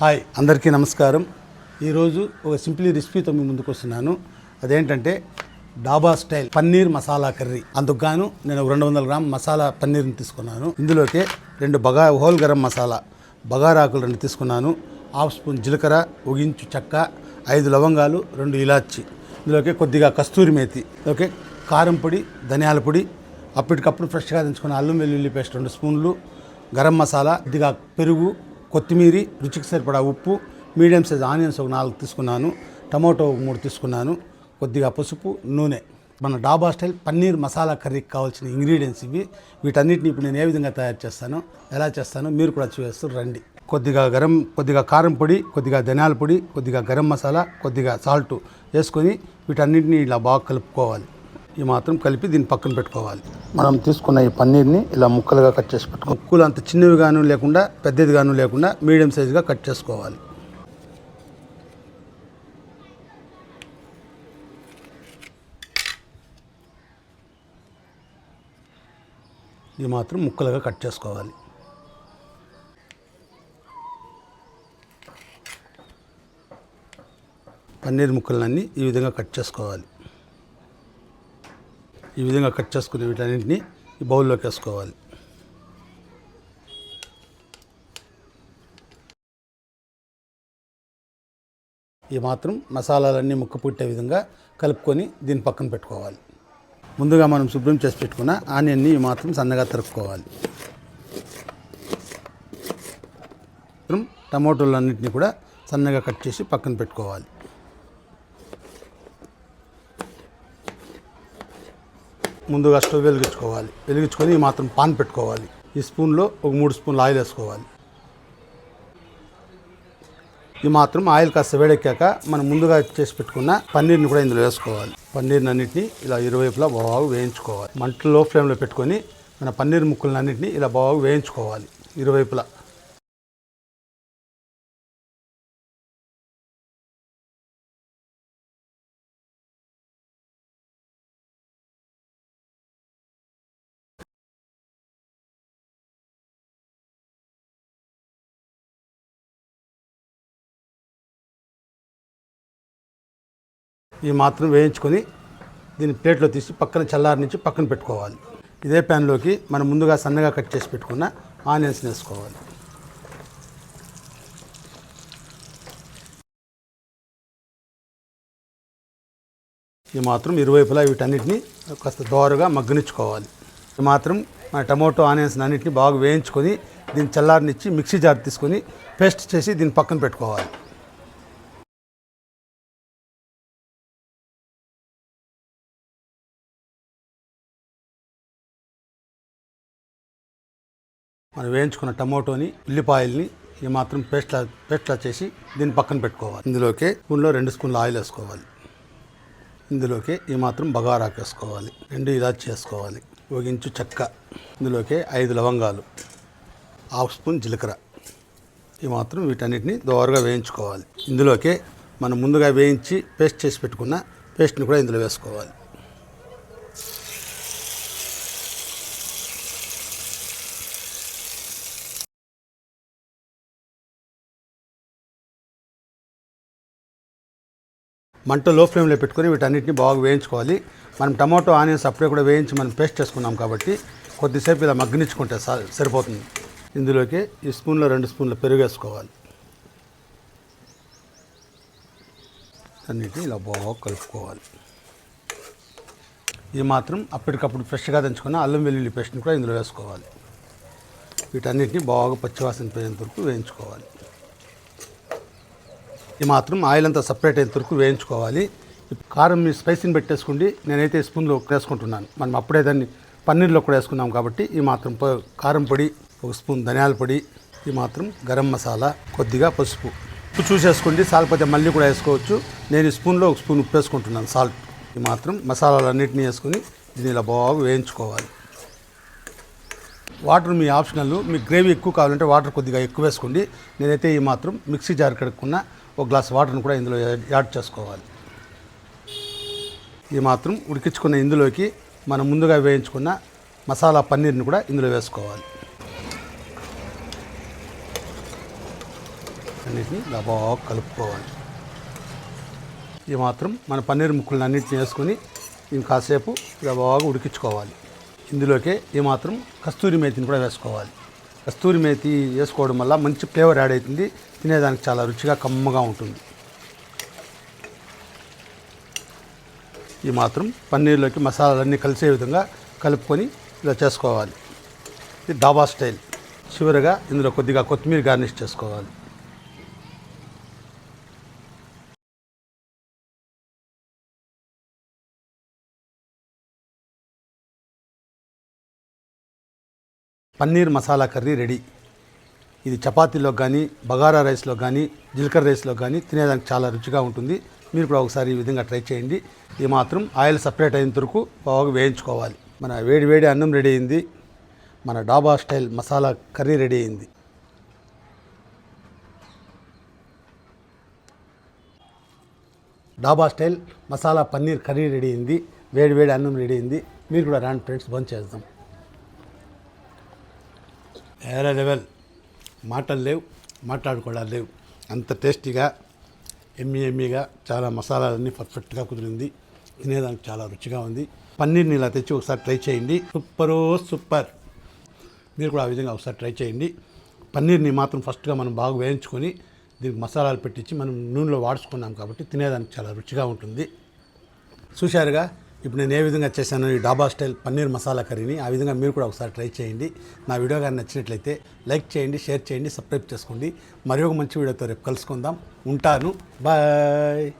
Hi అందరికీ నమస్కారం. ఈరోజు ఒక సింప్లీ రెసిపీతో మీ ముందుకు వస్తున్నాను. అదేంటంటే డాబా స్టైల్ పన్నీర్ మసాలా కర్రీ. అందుకు గాను నేను రెండు వందల గ్రామ్ మసాలా పన్నీర్ని తీసుకున్నాను. ఇందులోకి రెండు బగా హోల్ గరం మసాలా బగారాకులు రెండు తీసుకున్నాను. హాఫ్ స్పూన్ జీలకర్ర ఒక ఇంచు చెక్క ఐదు లవంగాలు రెండు ఇలాచి. ఇందులోకి కొద్దిగా కస్తూరి మేతి. ఓకే కారం పొడి ధనియాల పొడి. అప్పటికప్పుడు ఫ్రెష్గా దించుకున్న అల్లం వెల్లుల్లి పేస్ట్ రెండు స్పూన్లు. గరం మసాలా కొద్దిగా పెరుగు కొత్తిమీర రుచికి సరిపడా ఉప్పు మీడియం సైజ్ ఆనియన్స్ ఒక నాలుగు తీసుకున్నాను టమాటో ఒక మూడు తీసుకున్నాను కొద్దిగా పసుపు నూనె. మన డాబా స్టైల్ పన్నీర్ మసాలా కర్రీకి కావాల్సిన ఇంగ్రీడియంట్స్ ఇవి. వీటన్నిటిని ఇప్పుడు నేను ఏ విధంగా తయారు చేస్తానో ఎలా చేస్తానో మీరు కూడా చూస్తూ రండి. కొద్దిగా గరం కొద్దిగా కారం పొడి కొద్దిగా ధనియాల పొడి కొద్దిగా గరం మసాలా కొద్దిగా సాల్ట్ వేసుకొని వీటన్నిటిని ఇలా బాగా కలుపుకోవాలి. ఈ మాత్రం కలిపి దీన్ని పక్కన పెట్టుకోవాలి. మనం తీసుకున్న ఈ పన్నీర్ని ఇలా ముక్కలుగా కట్ చేసి పెట్టుకో ముక్కలు అంత చిన్నవి గాను లేకుండా పెద్దది గాను లేకుండా మీడియం సైజుగా కట్ చేసుకోవాలి. ఇది మాత్రం ముక్కలుగా కట్ చేసుకోవాలి. పన్నీర్ ముక్కలన్నీ ఈ విధంగా కట్ చేసుకోవాలి. ఈ విధంగా కట్ చేసుకునే వీటన్నింటినీ ఈ బౌల్లోకి వేసుకోవాలి. ఈ మాత్రం మసాలాలన్నీ ముక్క పుట్టే విధంగా కలుపుకొని దీన్ని పక్కన పెట్టుకోవాలి. ముందుగా మనం శుభ్రం చేసి పెట్టుకున్న ఆనియన్ని ఈ మాత్రం సన్నగా తరుపుకోవాలి మాత్రం టమోటాలన్నింటినీ కూడా సన్నగా కట్ చేసి పక్కన పెట్టుకోవాలి. ముందుగా స్టవ్ వెలిగించుకోవాలి. వెలిగించుకొని ఈ మాత్రం పాన్ పెట్టుకోవాలి. ఈ స్పూన్లో ఒక మూడు స్పూన్లు ఆయిల్ వేసుకోవాలి. ఈ మాత్రం ఆయిల్ కాస్త వేడెక్కాక మనం ముందుగా చేసి పెట్టుకున్న పన్నీర్ని కూడా ఇందులో వేసుకోవాలి. పన్నీర్ని అన్నింటినీ ఇలా ఇరువైపులా బాగా వేయించుకోవాలి. మంటలో లో ఫ్లేమ్లో పెట్టుకొని మన పన్నీర్ ముక్కలను అన్నింటినీ ఇలా బాగా వేయించుకోవాలి. ఇరువైపులా. ఈ మాత్రం వేయించుకొని దీన్ని ప్లేట్లో తీసి పక్కన చల్లారి నుంచి పక్కన పెట్టుకోవాలి. ఇదే ప్యాన్లోకి మనం ముందుగా సన్నగా కట్ చేసి పెట్టుకున్న ఆనియన్స్ వేసుకోవాలి. ఈ మాత్రం ఇరువైపులా వీటన్నిటిని కాస్త దోరగా మగ్గనిచ్చుకోవాలి. ఈ మాత్రం మన టమోటో ఆనియన్స్ అన్నింటిని బాగా వేయించుకొని దీన్ని చల్లారనిచ్చి మిక్సీ జార్ తీసుకొని పేస్ట్ చేసి దీన్ని పక్కన పెట్టుకోవాలి. మనం వేయించుకున్న టమోటోని ఉల్లిపాయల్ని ఈ మాత్రం పేస్ట్లా పేస్ట్లా చేసి దీన్ని పక్కన పెట్టుకోవాలి. ఇందులోకి స్పూన్లో రెండు స్పూన్లు ఆయిల్ వేసుకోవాలి. ఇందులోకి ఈ మాత్రం బగారాకు వేసుకోవాలి. రెండు ఇలాచి చేసుకోవాలి ఒగించు చెక్క. ఇందులోకి ఐదు లవంగాలు. హాఫ్ స్పూన్ జీలకర్ర. ఈ మాత్రం వీటన్నిటిని దోరగా వేయించుకోవాలి. ఇందులోకి మనం ముందుగా వేయించి పేస్ట్ చేసి పెట్టుకున్న పేస్ట్ని కూడా ఇందులో వేసుకోవాలి. మంట లో ఫ్లేమ్లో పెట్టుకొని వీటన్నిటిని బాగా వేయించుకోవాలి. మనం టమాటో ఆనియన్స్ అప్పుడే కూడా వేయించి మనం పేస్ట్ చేసుకున్నాం కాబట్టి కొద్దిసేపు ఇలా మగ్గనించుకుంటే స- సరిపోతుంది. ఇందులోకి ఈ స్పూన్లో రెండు స్పూన్ల పెరుగు వేసుకోవాలి. అన్నిటిని ఇలా బాగా కలుపుకోవాలి. ఇది మాత్రం అప్పటికప్పుడు ఫ్రెష్గా తెంచుకున్న అల్లం వెల్లుల్లి పేస్ట్ని కూడా ఇందులో వేసుకోవాలి. వీటన్నిటిని బాగా పచ్చివాసన పోయేంత వరకు వేయించుకోవాలి. ఈ మాత్రం ఆయిల్ అంతా సపరేట్ అయ్యేంత వరకు వేయించుకోవాలి. కారం మీ స్పైసీని పెట్టేసుకోండి. నేనైతే స్పూన్లో వేసుకుంటున్నాను. మనం అప్పుడే దాన్ని పన్నీర్లో కూడా వేసుకున్నాం కాబట్టి ఈ మాత్రం కారం పొడి ఒక స్పూన్ ధనియాల పొడి ఈ మాత్రం గరం మసాలా కొద్దిగా పసుపు. ఉప్పు చూసేసుకోండి. సాల్పోతే మళ్ళీ కూడా వేసుకోవచ్చు. నేను ఈ స్పూన్లో ఒక స్పూన్ ఉప్పు వేసుకుంటున్నాను సాల్ట్. ఈ మాత్రం మసాలాలన్నింటినీ వేసుకొని దీన్ని ఇలా బాగా వేయించుకోవాలి. వాటర్ మీ ఆప్షనల్. మీకు గ్రేవీ ఎక్కువ కావాలంటే వాటర్ కొద్దిగా ఎక్కువ వేసుకోండి. నేనైతే ఈ మాత్రం మిక్సీ జార్ కడుక్కున్నా. ఒక గ్లాస్ వాటర్ని కూడా ఇందులో యాడ్ చేసుకోవాలి. ఈ మాత్రం ఉడికించుకున్న ఇందులోకి మనం ముందుగా వేయించుకున్న మసాలా పన్నీర్ని కూడా ఇందులో వేసుకోవాలి. అన్నిటిని ఇలా బాగా కలుపుకోవాలి. ఇది మాత్రం మన పన్నీర్ ముక్కలను అన్నింటిని వేసుకొని దీన్ని కాసేపు బాగా ఉడికించుకోవాలి. ఇందులోకే ఈ మాత్రం కస్తూరి మేతిని కూడా వేసుకోవాలి. కస్తూరి మేతి వేసుకోవడం వల్ల మంచి ఫ్లేవర్ యాడ్ అవుతుంది. తినేదానికి చాలా రుచిగా కమ్మగా ఉంటుంది. ఈ మాత్రం పన్నీర్లోకి మసాలాలన్నీ కలిసే విధంగా కలుపుకొని ఇలా చేసుకోవాలి. ఇది డాబా స్టైల్. చివరిగా ఇందులో కొద్దిగా కొత్తిమీర గార్నిష్ చేసుకోవాలి. Paneer masala curry ready. ఇది చపాతీలో కానీ బగారా రైస్లో కానీ జీలకర్ర రైస్లో కానీ తినేదానికి చాలా రుచిగా ఉంటుంది. మీరు కూడా ఒకసారి ఈ విధంగా ట్రై చేయండి. ఇది మాత్రం ఆయిల్ సపరేట్ అయిన వరకు బాగా వేయించుకోవాలి. మన వేడి వేడి అన్నం రెడీ అయింది. మన డాబా స్టైల్ మసాలా కర్రీ రెడీ అయింది. Dhaba style masala paneer curry ready అయింది. వేడి వేడి అన్నం రెడీ అయింది. మీరు కూడా రాండి ఫ్రెండ్స్ బంద్ చేద్దాం వేరే లెవెల్. మాటలు లేవు మాట్లాడుకోవడాలు లేవు. అంత టేస్టీగా ఎమ్మి ఎమ్మిగా చాలా మసాలాలన్నీ పర్ఫెక్ట్గా కుదిరింది. తినేదానికి చాలా రుచిగా ఉంది. పన్నీర్ని ఇలా తెచ్చి ఒకసారి ట్రై చేయండి. సూపరో సూపర్. మీరు కూడా ఆ విధంగా ఒకసారి ట్రై చేయండి. పన్నీర్ని మాత్రం ఫస్ట్గా మనం బాగా వేయించుకొని దీనికి మసాలాలు పెట్టించి మనం నూనెలో వాడుచుకున్నాం కాబట్టి తినేదానికి చాలా రుచిగా ఉంటుంది. చూశారుగా? ఇప్పుడు నేను ఏ విధంగా చేశాను ఈ డాబా స్టైల్ పన్నీర్ మసాలా కర్రీని ఆ విధంగా మీరు కూడా ఒకసారి ట్రై చేయండి. నా వీడియో కానీ నచ్చినట్లయితే లైక్ చేయండి షేర్ చేయండి సబ్స్క్రైబ్ చేసుకోండి. మరి ఒక మంచి వీడియోతో రేపు కలుసుకుందాం. ఉంటాను. బాయ్.